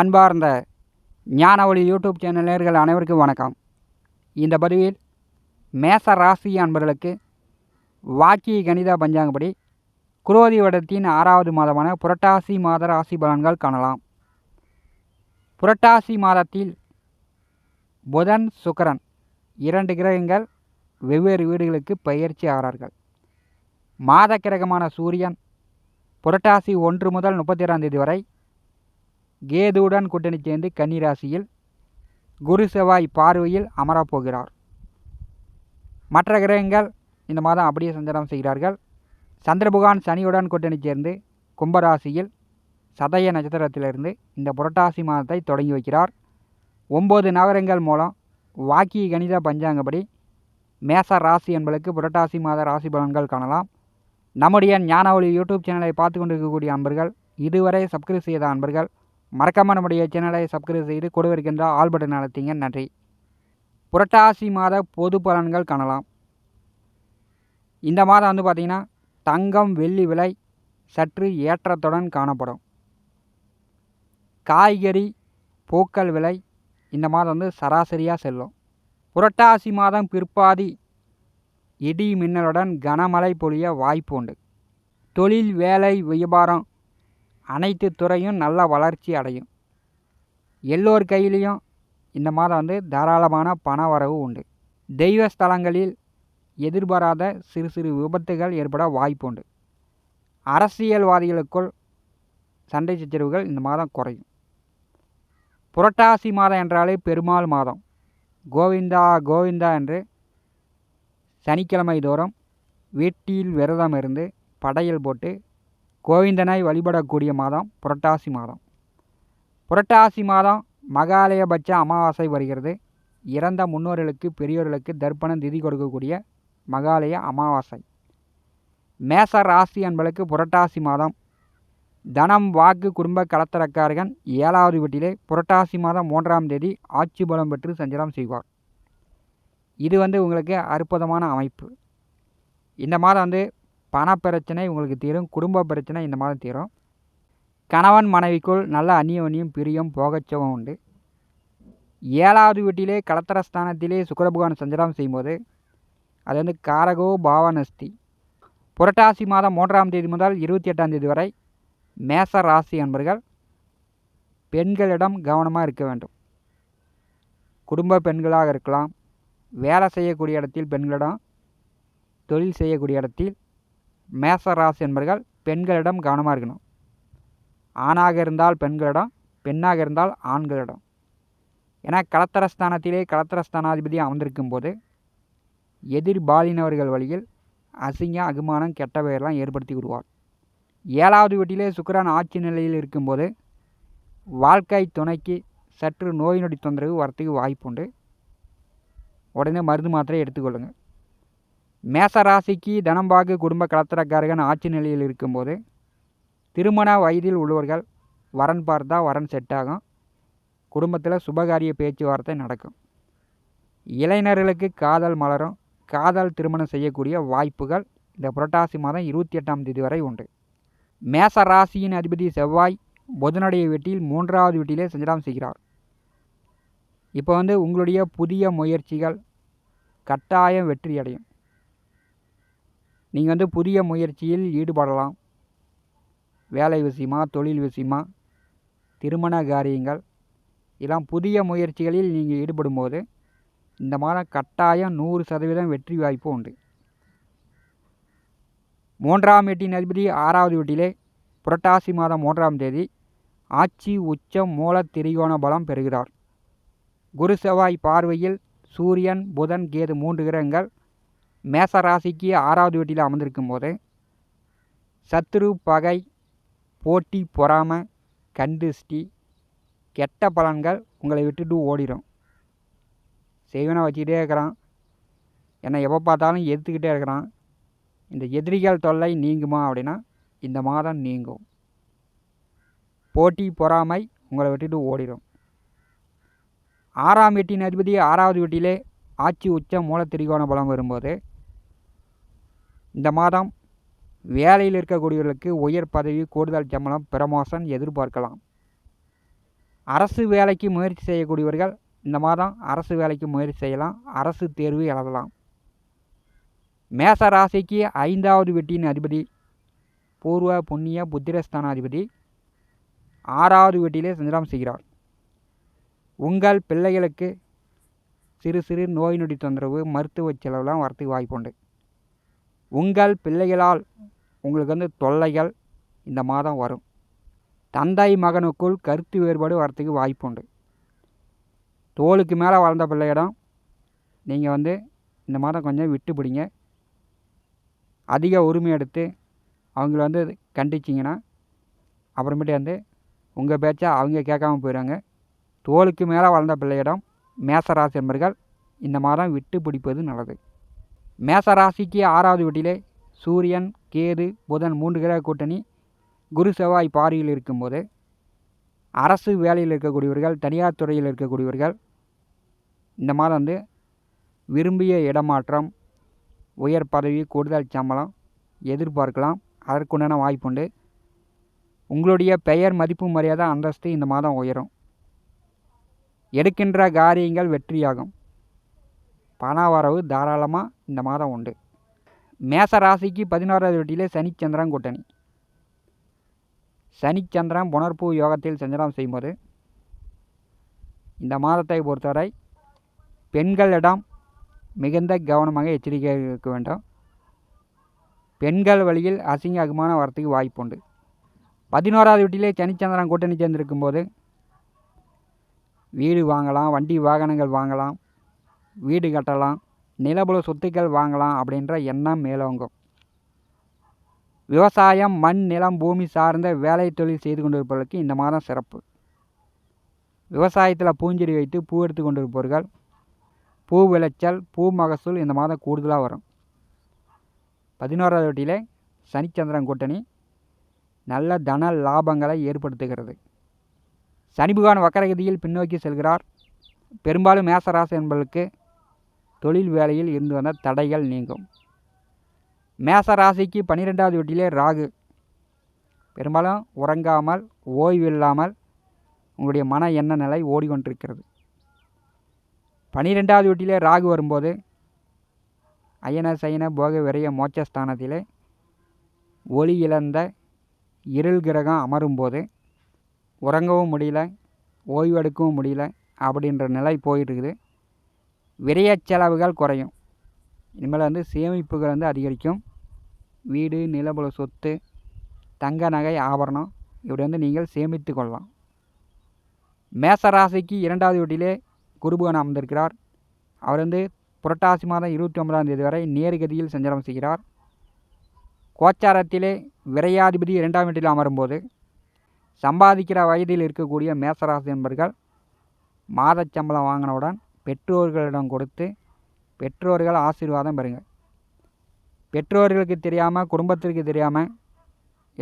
அன்பார்ந்த ஞானவழி YouTube channel நேர்கள் அனைவருக்கும் வணக்கம். இந்த பதிவில் மேச ராசி அன்பர்களுக்கு வாக்கிய கணித பஞ்சாங்கப்படி குரோதி வடத்தின் ஆறாவது மாதமான புரட்டாசி மாத ராசி பலன்கள் காணலாம். புரட்டாசி மாதத்தில் புதன் சுக்கரன் இரண்டு கிரகங்கள் வெவ்வேறு வீடுகளுக்கு பயிற்சி ஆகிறார்கள். மாத கிரகமான சூரியன் புரட்டாசி ஒன்று முதல் முப்பத்தி ஏழாம் தேதி வரை கேதுவுடன் கூட்டணி சேர்ந்து கன்னிராசியில் குரு செவ்வாய் பார்வையில் அமரப்போகிறார். மற்ற கிரகங்கள் இந்த மாதம் அப்படியே சஞ்சாரம் செய்கிறார்கள். சந்திரபுகான் சனியுடன் கூட்டணி சேர்ந்து கும்பராசியில் சதய நட்சத்திரத்திலிருந்து இந்த புரட்டாசி மாதத்தை தொடங்கி வைக்கிறார். ஒம்பது நகரங்கள் மூலம் வாக்கிய கணித பஞ்சாங்கப்படி மேச ராசி என்பதற்கு புரட்டாசி மாத ராசி பலன்கள் காணலாம். நம்முடைய ஞானவழி யூடியூப் சேனலை பார்த்து கொண்டிருக்கக்கூடிய அன்பர்கள் இதுவரை சப்ஸ்கிரைப் செய்த அன்பர்கள் மறக்காமல் நம்முடைய சேனலை சப்ஸ்கிரைப் செய்து கொடுவிருக்கின்ற ஆல் பட்டன் அழுத்திங்க நன்றி. புரட்டாசி மாத பொது பலன்கள் காணலாம். இந்த மாதம் வந்து பார்த்திங்கன்னா தங்கம் வெள்ளி விலை சற்று ஏற்றத்துடன் காணப்படும். காய்கறி பூக்கள் விலை இந்த மாதம் வந்து சராசரியாக செல்லும். புரட்டாசி மாதம் பிற்பாதி இடி மின்னலுடன் கனமழை பொழிய வாய்ப்பு உண்டு. தொழில் வேலை வியாபாரம் அனைத்து துறையும் நல்ல வளர்ச்சி அடையும். எல்லோர் கையிலையும் இந்த மாதம் வந்து தாராளமான பண வரவு உண்டு. தெய்வ ஸ்தலங்களில் எதிர்பாராத சிறு சிறு விபத்துகள் ஏற்பட வாய்ப்பு உண்டு. அரசியல்வாதிகளுக்குள் சண்டை சச்சரவுகள் இந்த மாதம் குறையும். புரட்டாசி மாதம் என்றாலே பெருமாள் மாதம். கோவிந்தா கோவிந்தா என்று சனிக்கிழமை தோறும் வீட்டில் விரதம் இருந்து படையல் போட்டு கோவிந்தனை வழிபடக்கூடிய மாதம் புரட்டாசி மாதம். புரட்டாசி மாதம் மகாலயபட்ச அமாவாசை வருகிறது. இறந்த முன்னோர்களுக்கு பெரியோர்களுக்கு தர்ப்பணம் திதி கொடுக்கக்கூடிய மகாலய அமாவாசை. மேச ராசி அன்பளுக்கு புரட்டாசி மாதம். தனம் வாக்கு குடும்ப கலத்தரக்காரகன் ஏழாவது வீட்டிலே புரட்டாசி மாதம் மூன்றாம் தேதி ஆட்சி பலம் பெற்று சஞ்சாரம் செய்வார். இது வந்து உங்களுக்கு அற்புதமான அமைப்பு. இந்த மாதம் வந்து பண பிரச்சனை உங்களுக்கு தீரும். குடும்ப பிரச்சனை இந்த மாதம் தீரும். கணவன் மனைவிக்குள் நல்ல அந்நியோன்யம் பிரியம் போகச்சவம் உண்டு. ஏழாவது வீட்டிலே கலத்தரஸ்தானத்திலே சுக்கரபகவான் சஞ்சலம் செய்யும்போது அது வந்து காரகோ பாவனஸ்தி. புரட்டாசி மாதம் மூன்றாம் தேதி முதல் இருபத்தி எட்டாம் தேதி வரை மேச ராசி என்பர்கள் பெண்களிடம் கவனமாக இருக்க வேண்டும். குடும்ப பெண்களாக இருக்கலாம். வேலை செய்யக்கூடிய இடத்தில் பெண்களிடம் தொழில் செய்யக்கூடிய இடத்தில் மேச ராசி என்பர்கள் பெண்களிடம் கவனமாக இருக்கணும். ஆணாக இருந்தால் பெண்களிடம் பெண்ணாக இருந்தால் ஆண்களிடம். ஏன்னா கலத்தரஸ்தானத்திலே கலத்தரஸ்தானாதிபதி அமர்ந்திருக்கும் போது எதிர்பாலினவர்கள் வழியில் அசிங்க அகுமானம் கெட்ட பெயரெல்லாம் ஏற்படுத்தி விடுவார். ஏழாவது வீட்டிலே சுக்கரன் ஆட்சி நிலையில் இருக்கும்போது வாழ்க்கை துணைக்கு சற்று நோய் நொடி தொந்தரவு வரத்துக்கு வாய்ப்புண்டு. உடனே மருந்து மாத்திரை எடுத்துக்கொள்ளுங்கள் மேச ராசிக்கு தனம்பாகு குடும்ப கலத்திரக்காரகன் ஆட்சி நிலையில் இருக்கும்போது திருமண வயதில் உள்ளவர்கள் வரன் பார்த்தா வரன் செட் ஆகும். குடும்பத்தில் சுபகாரிய பேச்சுவார்த்தை நடக்கும். இளைஞர்களுக்கு காதல் மலரும். காதல் திருமணம் செய்யக்கூடிய வாய்ப்புகள் இந்த புரட்டாசி மாதம் இருபத்தி எட்டாம் தேதி வரை உண்டு. மேச ராசியின் அதிபதி செவ்வாய் புதனுடைய வீட்டில் மூன்றாவது வீட்டிலே சஞ்சாரம் செய்கிறார். இப்போ வந்து உங்களுடைய புதிய முயற்சிகள் கட்டாயம் வெற்றி அடையும் நீங்கள் வந்து புதிய முயற்சியில் ஈடுபடலாம். வேலை விஷயமா தொழில் விஷயமா திருமண காரியங்கள் இதெல்லாம் புதிய முயற்சிகளில் நீங்கள் ஈடுபடும்போது இந்த மாதம் கட்டாயம் நூறு சதவீதம் வெற்றி வாய்ப்பு உண்டு. மூன்றாம் எட்டின் அதிபதி ஆறாவது வீட்டிலே புரட்டாசி மாதம் மூன்றாம் தேதி ஆட்சி உச்சம் மூல திரிகோண பலம் பெறுகிறார். குரு செவ்வாய் பார்வையில் சூரியன் புதன் கேது மூன்று கிரகங்கள் மேச ராசிக்கு ஆறாவது வீட்டில் அமர்ந்திருக்கும் போது சத்துரு பகை போட்டி பொறாமை கண்டிஷ்டி கெட்ட பலன்கள் உங்களை விட்டுட்டு ஓடிடும் செய்வனை வச்சுக்கிட்டே இருக்கிறான். என்னை எப்போ பார்த்தாலும் எதிர்த்துக்கிட்டே இருக்கிறான். இந்த எதிரிகள் தொல்லை நீங்குமா அப்படின்னா இந்த மாதம் நீங்கும். போட்டி பொறாமை உங்களை விட்டுட்டு ஓடிடும் ஆறாம் வீட்டின் அதிபதி ஆறாவது வீட்டிலே ஆட்சி உச்சம் மூல திரிகோண பலம் வரும்போது இந்த மாதம் வேலையில் இருக்கக்கூடியவர்களுக்கு உயர் பதவி கூடுதல் சம்பளம் பிரமோஷன் எதிர்பார்க்கலாம். அரசு வேலைக்கு முயற்சி செய்யக்கூடியவர்கள் இந்த மாதம் அரசு வேலைக்கு முயற்சி செய்யலாம். அரசு தேர்வு எழுதலாம். மேச ராசிக்கு ஐந்தாவது வெட்டியின் அதிபதி பூர்வ புண்ணிய புத்திரஸ்தானாதிபதி ஆறாவது வீட்டிலே சந்திரம் செய்கிறார். உங்கள் பிள்ளைகளுக்கு சிறு சிறு நோய் நொடி தொந்தரவு மருத்துவ செலவுலாம் வரத்துக்கு வாய்ப்புண்டு. உங்கள் பிள்ளைகளால் உங்களுக்கு வந்து தொல்லைகள் இந்த மாதம் வரும். தந்தை மகனுக்குள் கருத்து வேறுபாடு வரத்துக்கு வாய்ப்புண்டு தோளுக்கு மேலே வளர்ந்த பிள்ளையிடம் நீங்கள் வந்து இந்த மாதம் கொஞ்சம் விட்டு பிடிங்க. அதிக உரிமை எடுத்து அவங்கள வந்து கண்டிச்சிங்கன்னா அப்புறமேட்டு வந்து உங்கள் பேச்சை அவங்க கேட்காம போயிடுவாங்க தோளுக்கு மேலே வளர்ந்த பிள்ளையிடம் மேசராசி என்பர்கள் இந்த மாதம் விட்டு பிடிப்பது நல்லது. மேசராசிக்கு ஆறாவது வீட்டிலே சூரியன் கேது புதன் மூன்று கிரக கூட்டணி குரு செவ்வாய் பாரியில் இருக்கும்போது அரசு வேலையில் இருக்கக்கூடியவர்கள் தனியார் துறையில் இருக்கக்கூடியவர்கள் இந்த மாதம் வந்து விரும்பிய இடமாற்றம் உயர் பதவி கூடுதல் சம்பளம் எதிர்பார்க்கலாம். அதற்குண்டான வாய்ப்புண்டு உங்களுடைய பெயர் மதிப்பு மரியாதை அந்தஸ்து இந்த மாதம் உயரும். எடுக்கின்ற காரியங்கள் வெற்றியாகும். பண வரவு தாராளமாக இந்த மாதம் உண்டு. மேச ராசிக்கு பதினோராவது வீட்டிலே சனிச்சந்திரன் கூட்டணி. சனிச்சந்திரன் புனர்பூ யோகத்தில் சஞ்சலம் செய்யும்போது இந்த மாதத்தை பொறுத்தவரை பெண்களிடம் மிகுந்த கவனமாக எச்சரிக்கை இருக்க வேண்டும். பெண்கள் வழியில் அசிங்க அகுமானம் வரத்துக்கு வாய்ப்பு உண்டு. பதினோராவது வீட்டிலே சனிச்சந்திரன் கூட்டணி சேர்ந்திருக்கும் போது வீடு வாங்கலாம் வண்டி வாகனங்கள் வாங்கலாம் வீடு கட்டலாம் நிலபுல சொத்துக்கள் வாங்கலாம் அப்படின்ற எண்ணம் மேலோங்கும். விவசாயம் மண் நிலம் பூமி சார்ந்த வேலை தொழில் செய்து கொண்டிருப்பவர்களுக்கு இந்த மாதம் சிறப்பு. விவசாயத்தில் பூஞ்செடி வைத்து பூ எடுத்து கொண்டிருப்பவர்கள் பூ விளைச்சல் பூ மகசூல் இந்த மாதம் கூடுதலாக வரும். பதினோராவது வட்டியில் சனிச்சந்திரன் கூட்டணி நல்ல தன லாபங்களை ஏற்படுத்துகிறது. சனி பகவான் வக்கரகதியில் பின்னோக்கி செல்கிறார். பெரும்பாலும் மேசராசி என்பவர்களுக்கு தொழில் வேலையில் இருந்து வந்த தடைகள் நீங்கும். மேச ராசிக்கு பன்னிரெண்டாவது வீட்டிலே ராகு. பெரும்பாலும் உறங்காமல் ஓய்வு இல்லாமல் உங்களுடைய மன எண்ண நிலை ஓடிக்கொண்டிருக்கிறது. பனிரெண்டாவது வீட்டிலே ராகு வரும்போது அயன சயன போக விரைய மோட்சஸ்தானத்திலே ஒளி இழந்த இருள் கிரகம் அமரும்போது உறங்கவும் முடியல ஓய்வெடுக்கவும் முடியல அப்படின்ற நிலை போயிட்டுருக்குது விரைய செலவுகள் குறையும். இனிமேல் வந்து சேமிப்புகள் வந்து அதிகரிக்கும். வீடு நிலபுல சொத்து தங்க நகை ஆபரணம் இப்படி வந்து நீங்கள் சேமித்து கொள்ளலாம். மேசராசிக்கு இரண்டாவது வீட்டிலே குருபுவன் அமர்ந்திருக்கிறார். அவர் வந்து புரட்டாசி மாதம் இருபத்தி ஒன்பதாம் தேதி வரை நேர்கதியில் சஞ்சாரம் செய்கிறார். கோச்சாரத்திலே விரையாதிபதி இரண்டாம் வீட்டில் அமரும்போது சம்பாதிக்கிற வயதில் இருக்கக்கூடிய மேசராசி என்பர்கள் மாதச் சம்பளம் வாங்கினவுடன் பெற்றோர்களிடம் கொடுத்து பெற்றோர்கள் ஆசீர்வாதம் பெறுங்க. பெற்றோர்களுக்கு தெரியாமல் குடும்பத்திற்கு தெரியாமல்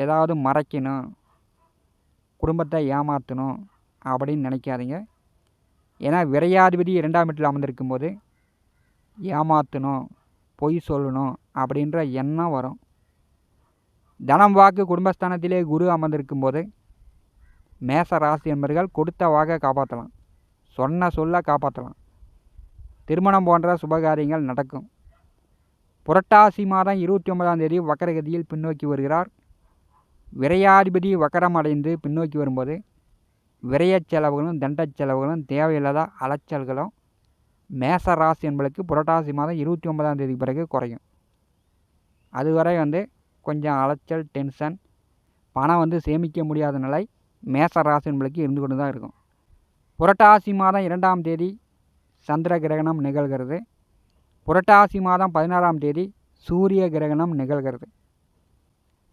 ஏதாவது மறைக்கணும் குடும்பத்தை ஏமாற்றணும் அப்படின்னு நினைக்காதீங்க. ஏன்னா விரையாதிபதி இரண்டாம் வீட்டில் அமர்ந்திருக்கும் போது ஏமாற்றணும் பொய் சொல்லணும் அப்படின்ற எண்ணம் வரும். தனம் வாக்கு குடும்பஸ்தானத்திலே குரு அமர்ந்திருக்கும் போது மேச ராசி என்பர்கள் கொடுத்த வாக்கை காப்பாற்றலாம். சொன்ன சொல்ல காப்பாற்றலாம். திருமணம் போன்ற சுபகாரியங்கள் நடக்கும். புரட்டாசி மாதம் இருபத்தி ஒன்பதாம் தேதி வக்கரகதியில் பின்னோக்கி வருகிறார். விரையாதிபதி வக்கரம் அடைந்து பின்னோக்கி வரும்போது விரையச் செலவுகளும் தண்டச் செலவுகளும் தேவையில்லாத அலைச்சல்களும் மேச ராசி என்பளுக்கு புரட்டாசி மாதம் இருபத்தி ஒன்பதாம் தேதி பிறகு குறையும். அதுவரை வந்து கொஞ்சம் அலைச்சல் டென்ஷன் பணம் வந்து சேமிக்க முடியாத நிலை மேச ராசி என்பளுக்கு இருந்து கொண்டு தான் இருக்கும். புரட்டாசி மாதம் இரண்டாம் தேதி சந்திர கிரகணம் நிகழ்கிறது. புரட்டாசி மாதம் பதினாறாம் தேதி சூரிய கிரகணம் நிகழ்கிறது.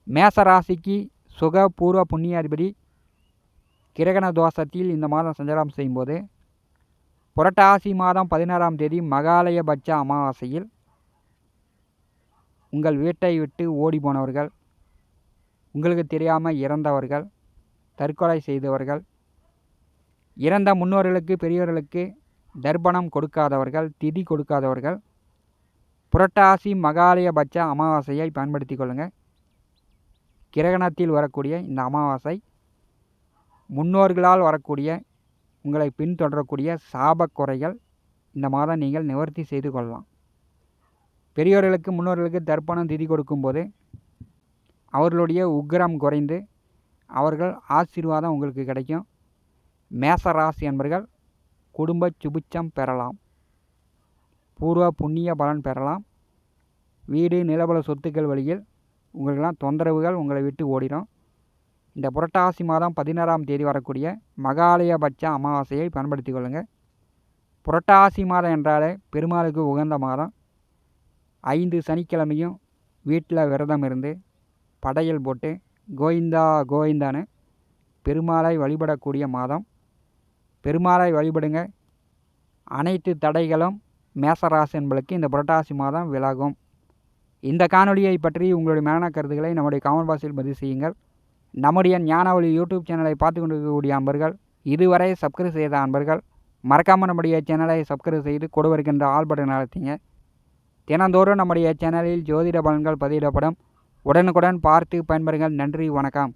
மேச ராசிக்கு சுக பூர்வ புண்ணியாதிபதி கிரகண தோஷத்தில் இந்த மாதம் சஞ்சாரம் செய்யும்போது புரட்டாசி மாதம் பதினாறாம் தேதி மகாலயபட்ச அமாவாசையில் உங்கள் வீட்டை விட்டு ஓடி போனவர்கள் உங்களுக்கு தெரியாமல் இறந்தவர்கள் தற்கொலை செய்தவர்கள் இறந்த முன்னோர்களுக்கு பெரியவர்களுக்கு தர்ப்பணம் கொடுக்காதவர்கள் திதி கொடுக்காதவர்கள் புரட்டாசி மகாலயபட்ச அமாவாசையை பயன்படுத்தி கொள்ளுங்கள் கிரகணத்தில் வரக்கூடிய இந்த அமாவாசை முன்னோர்களால் வரக்கூடிய உங்களை பின்தொடரக்கூடிய சாபக் குறைகள் இந்த மாதம் நீங்கள் நிவர்த்தி செய்து கொள்ளலாம். பெரியோர்களுக்கு முன்னோர்களுக்கு தர்ப்பணம் திதி கொடுக்கும்போது அவர்களுடைய உக்ரம் குறைந்து அவர்கள் ஆசீர்வாதம் உங்களுக்கு கிடைக்கும். மேசராசி என்பர்கள் குடும்ப சுபிச்சம் பெறலாம். பூர்வ புண்ணிய பலன் பெறலாம். வீடு நிலபல சொத்துக்கள் வழியில் உங்களுக்கெல்லாம் தொந்தரவுகள் உங்களை விட்டு ஓடிடும். இந்த புரட்டாசி மாதம் பதினாறாம் தேதி வரக்கூடிய மகாலயபட்ச அமாவாசையை பயன்படுத்தி கொள்ளுங்கள் புரட்டாசி மாதம் என்றாலே பெருமாளுக்கு உகந்த மாதம். ஐந்து சனிக்கிழமையும் வீட்டில் விரதம் இருந்து படையல் போட்டு கோவிந்தா கோவிந்தான்னு பெருமாளை வழிபடக்கூடிய மாதம். பெருமாளை வழிபடுங்க அனைத்து தடைகளும் மேசராசி என்பளுக்கு இந்த புரட்டாசி மாதம் விலகும். இந்த காணொலியை பற்றி உங்களுடைய மேலான கருத்துக்களை நம்முடைய கமெண்ட் பாக்ஸில் பதிவு செய்யுங்கள். நம்முடைய ஞானவழி யூடியூப் சேனலை பார்த்து கொண்டிருக்கக்கூடிய அன்பர்கள் இதுவரை சப்ஸ்கிரைப் செய்த அன்பர்கள் மறக்காமல் நம்முடைய சேனலை சப்ஸ்கிரைப் செய்து கொடுவருக்கின்ற ஆல் பட்டன் அழுத்திங்க. தினந்தோறும் நம்முடைய சேனலில் ஜோதிட பலன்கள் பதிவிடப்படும். உடனுக்குடன் பார்த்து பயன்பெறுங்கள். நன்றி வணக்கம்.